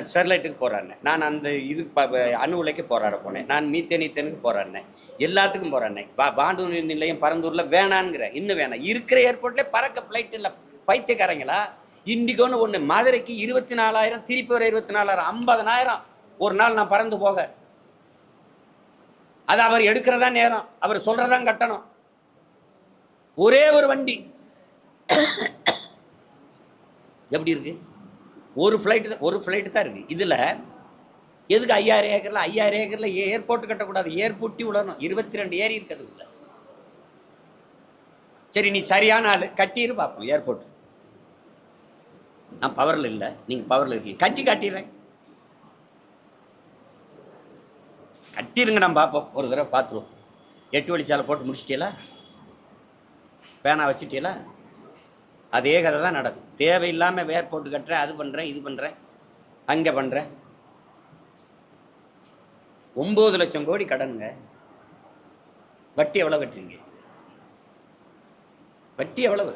ஸ்டெர்லைட்டுக்கு போறாருனேன் நான் அந்த இது அணு உலைக்கு போராட போனேன். நான் மீத்தேன் ஈத்தேனுக்கு போராடினேன் எல்லாத்துக்கும் போராடினேன் பா பாண்டூர் நிலையம் பரந்தூர்ல வேணாங்கிற இன்னும் வேணாம். இருக்கிற ஏர்போர்ட்ல பறக்க ஃப்ளைட் இல்லை. பைத்தியக்காரங்களா? இண்டிகோன்னு ஒன்று மதுரைக்கு இருபத்தி நாலாயிரம் திருப்பி ஒரு இருபத்தி நாலாயிரம் ஐம்பதனாயிரம். ஒரு நாள் நான் பறந்து போக. அது அவர் எடுக்கிறதா நேரம். அவர் சொல்றதா கட்டணம். ஒரே ஒரு வண்டி. எப்படி இருக்கு? ஒரு ஃப்ளைட்டு தான் ஒரு ஃப்ளைட்டு தான் இருக்குது இதில் எதுக்கு ஐயாயிரம் ஏக்கரில்? ஐயாயிரம் ஏக்கரில் ஏர்போர்ட் கட்டக்கூடாது. ஏர்போர்ட்டி விடணும் இருபத்தி ரெண்டு ஏரி இருக்குது உள்ள சரி நீ சரியான ஆள். கட்டிரு பார்ப்போம் ஏர்போர்ட் நான் பவரில் இல்லை. நீங்கள் பவரில் இருக்கீங்க. கட்டி காட்டிடுறேன். கட்டிருங்க நான் பார்ப்போம் ஒரு தடவை பார்த்துருவோம் எட்டு வழிச்சாலை போட்டு முடிச்சிட்டீங்களா பேனா வச்சுட்டீங்களா அதே கதை தான் நடக்கும். தேவையில்லாமல் வேர் போட்டு கட்டுறேன் அது பண்ணுறேன் இது பண்ணுறேன் அங்கே பண்ணுறேன் ஒம்பது லட்சம் கோடி கடனுங்க. வட்டி எவ்வளோ கட்டுறீங்க? வட்டி எவ்வளவு?